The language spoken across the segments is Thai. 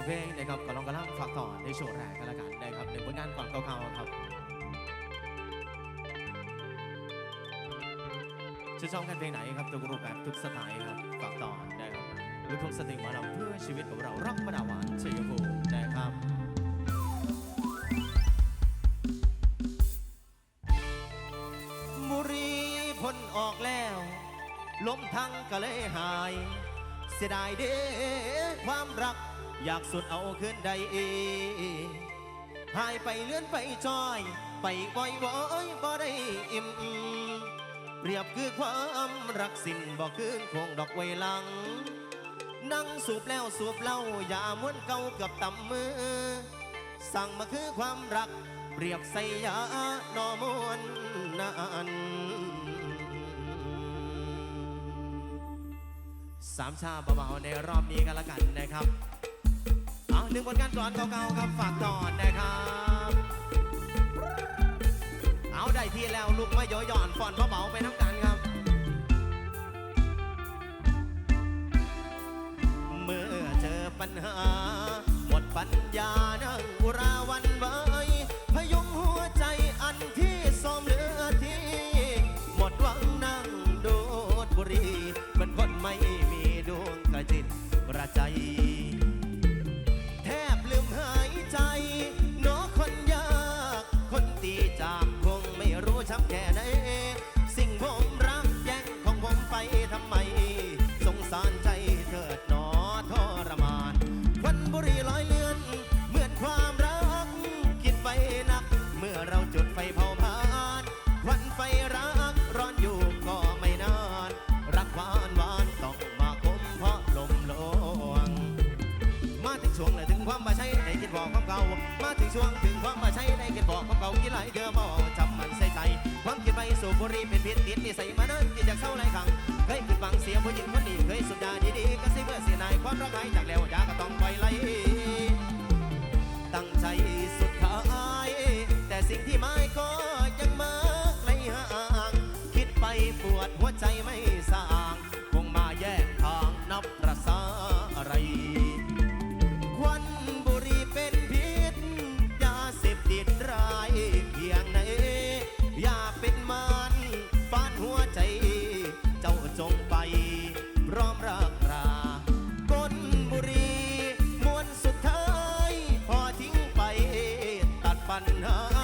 เสียงเพลงนะครับก็ลองกระล่ำฝากต่อในโชวงแรกกันละกันนะครับหนึ่งผลงานก่อนเก่าๆครับชื่นชอบกันเพลงไหนครับทุกรูปแบบทุกสไตล์ครับฝากต่อนะครับลูกทุ่งสตริงหมอลำเพื่อชีวิตของเรารักมะดาหวานชัยภูมินะครับบุรีพ้นออกแล้วล้มทั้งก็เลยหาย เสียดายเด้ความรัก อยากสุดเอาคืนใดเองหายไปเลื่อนไปจอย ไปบ่อยบ่อยบ่ได้อิ่ม เปรียบคือความรักสิ้นบ่คืนคงดอกไว้หลัง นั่งสูบแล้วสูบเหล้าอย่าม้วนเก่ากับตำมือ สั่งมาคือความรัก เปรียบใส่ยานอมวนนานสามชาเบาๆในรอบนี้กันละกันนะครับ หนึ่งผลงานก่อนเก่าๆครับฝากตอนนะครับ เอาได้ที่แล้วลุกมาโยหย่อนฟอนเบาๆไปน้ำกันครับ เมื่อเจอปัญหา หมดปัญญานั่งอุราวัน ถึงช่วงถึงความมาใช้ในกันบอกความเก่ากี่หลายเดือบอจำมันใส่ใจความคิดไปสู่บุหรีเป็นพิษติดนิสัยมาเดินกินจากเศร้าไรขังเคยคิดหวังเสียผู้หญิงคนนี้เคยสุดาดีๆก็สิเพื่อเสียนายความรักหายจากแล้วยา ปัญหา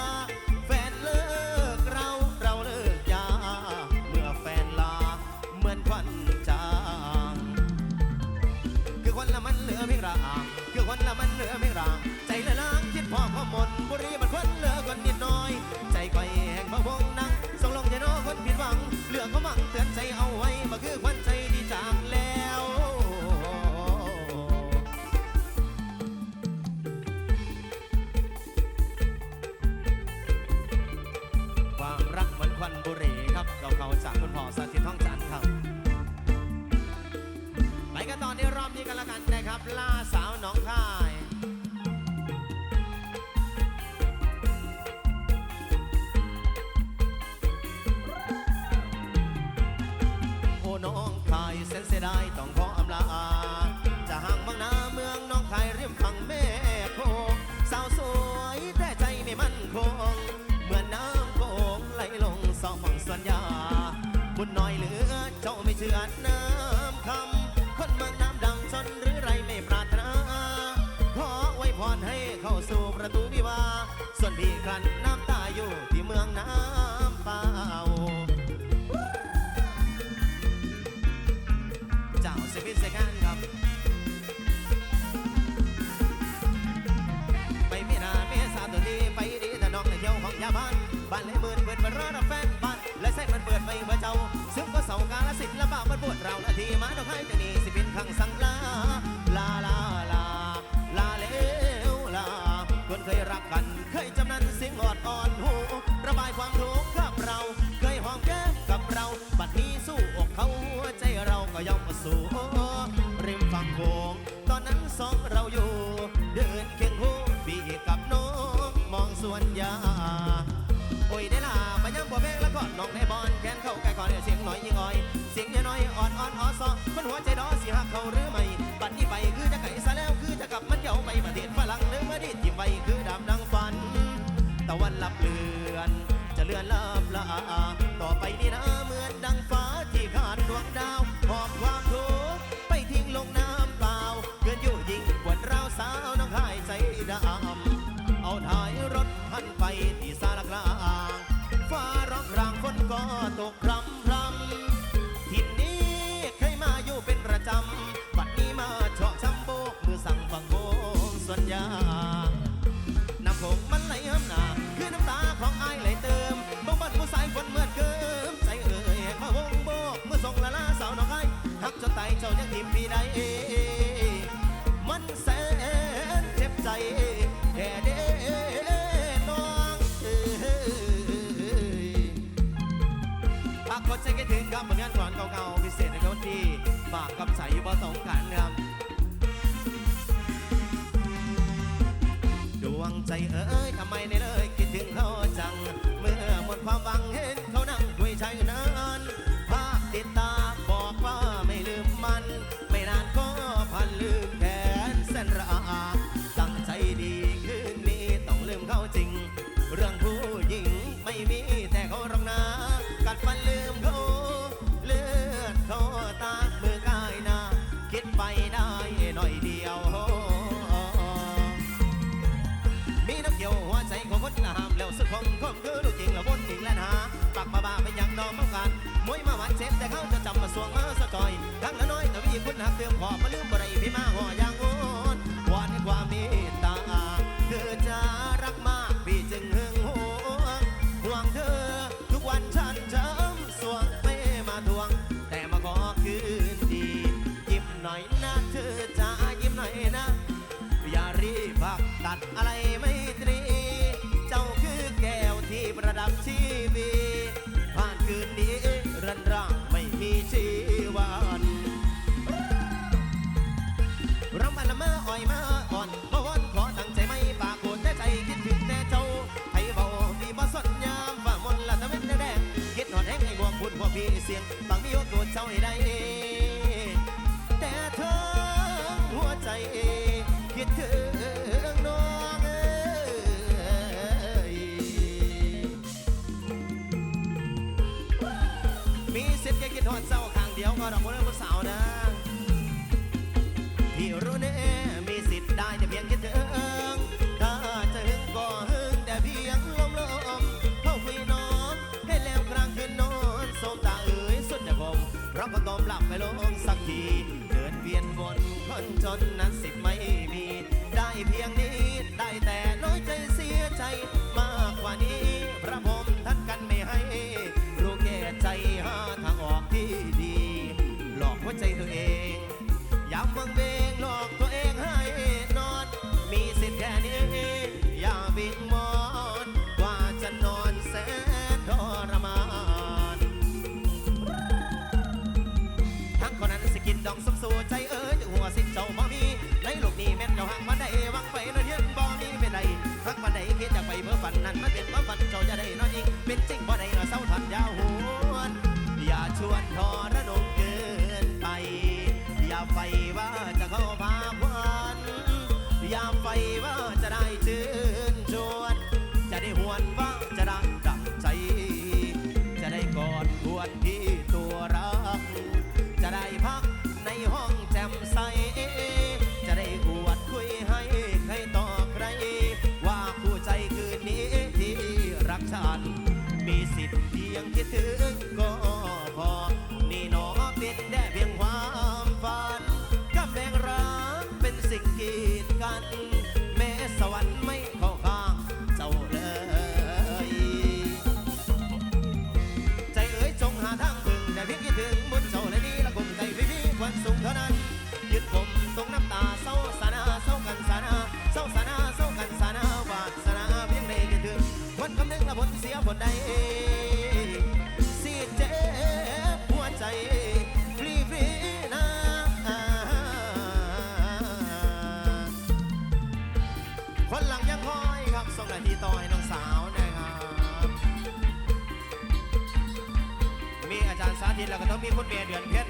พี่ครันน้ำตาอยู่ที่เมืองน้ำเปล่า เจ้าเซฟินเซกันครับ ไปมีนาเมษาตัวดีไปดีแต่น้องในเที่ยวของยาบ้านบ้านเลยมื่นเปิดมารอดแฟนบ้านและแซกมันเปิดไปเมื่อเจ้าซึ่งก็เสากาลสิทธิ์และบ้ามันปวดเรานาทีมาดอกให้จะนี่สิเป็นขังสังลา นเคยรักกัน เคยจำนันเสียงอ่อนอ่อนหูระบายความทุกข์กับเรา เคยหอมแก้มกับเรา บัดนี้สู้อกเขาหัวใจเราก็ย่อมมาสู่ริมฝั่งโขงตอนนั้นสองเราอยู่ เดินเคียงคู่พี่กับน้องมองสวนยาโอ้ยได้ล่ะมายังบัวแบงแล้วก็น้องในบอลแขนเข้าไกล้ก่อนเสียงน้อยยิ่งอ่อย เสียงยน้อยอ่อนอ่อนอ่อซอมันหัวใจดอสิหักเขาหรือไม่บัดนี้ไปคือจะไกลซะแล้วคือจะกลับมันเดี่ยวไปประเทศฝรั่ง วันลับเลือน จะเลือนลับละอา นตายเจ้ายังทิมพี่ได้มันแสนเจ็บใจแด่เด้น้องหากคนใจคิดถึงครับผลงานก่อนเก่าๆพิเศษในวันที่ฝากกับสายยุบสองขานครับดวงใจเอ้ยทำไมเนี่ยเลยคิดถึงเขา เรื่องผู้หญิงไม่มีแต่เขารองนากัดฟันลืมเขาเลือดเขาตาเมื่อกายนาคิดไปได้หน่อยเดียว มีน้ำเกี่ยวหัวใจของคนละหามแล้วสุดคงคงคือลูกจริงละวนหญิงและหาปากบาบาไปยังดอมื่อกันมวยมาหวานเช็ดแต่เขาจะจำมาสวงมาสะจอยดังละน้อยแต่วิญญาณหักเติมขอมาลืมบ่ไรพี่มาห่อยัง ศร้าให้ดองแต่เธอหัวใจเองคิดถึงน้องเอ้มีสิทธิ์แค่คิดทอดเศร้าครั้งเดียวก็ดอกบัวเรื่องผู้สาวนะ พอตบหลับไปลงสักที เดินเวียนวนคนจนนั้นสิไม่มี ได้เพียงนี้ได้แต่ นี่แม่นเจ้าหักมาได้วังไปนอนเยืนบ่มีเป็นไรหักมาได้คิดอยากไปเพื่อฝันนั้นมันเป็นเพื่อฝันเจ้าจะได้นอนยิงเป็นจริงบ่ ทิตย์เราก็ต้องมีคุณเมียเดือนเพ็ญ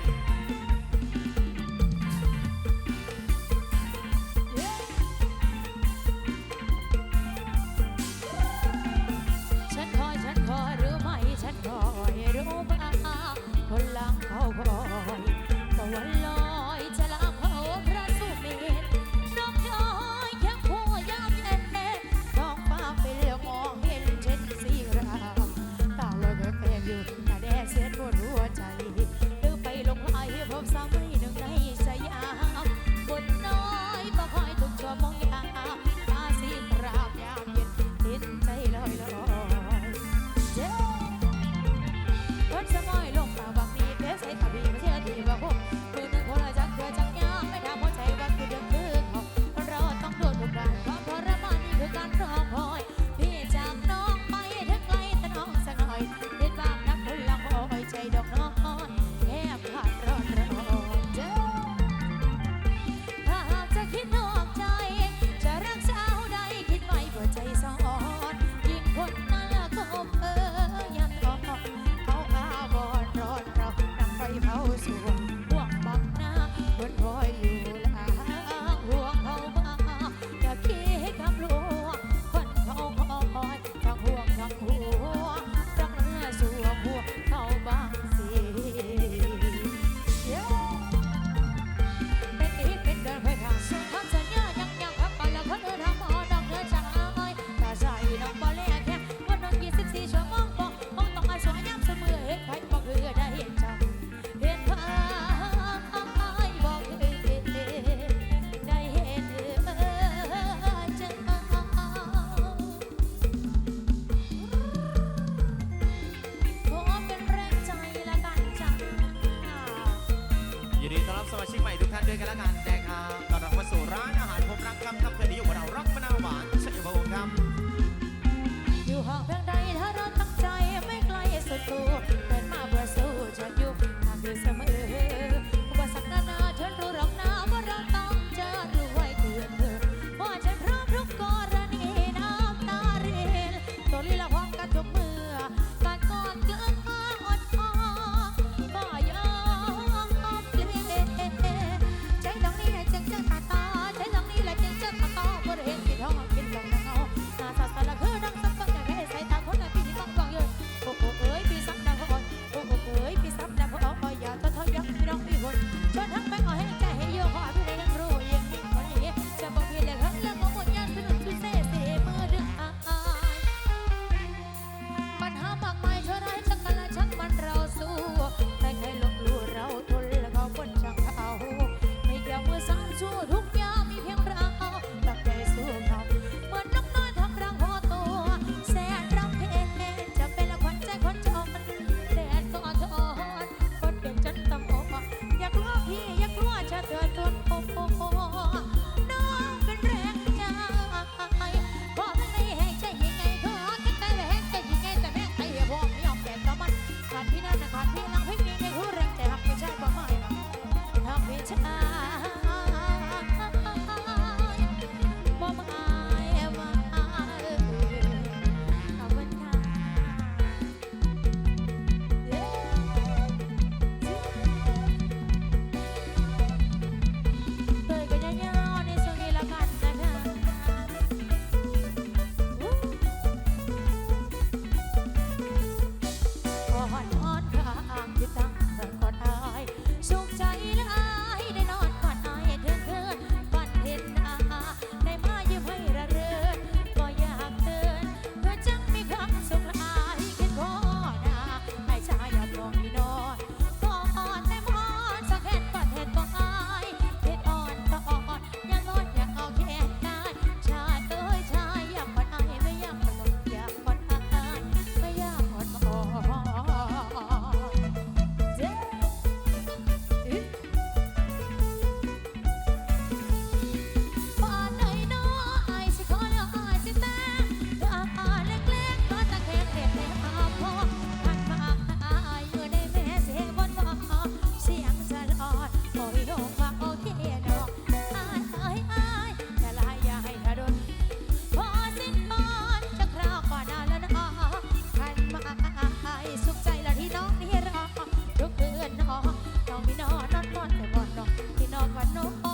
หม่ทุ นอนนอนแต่บอนนอนที่นอนวันนก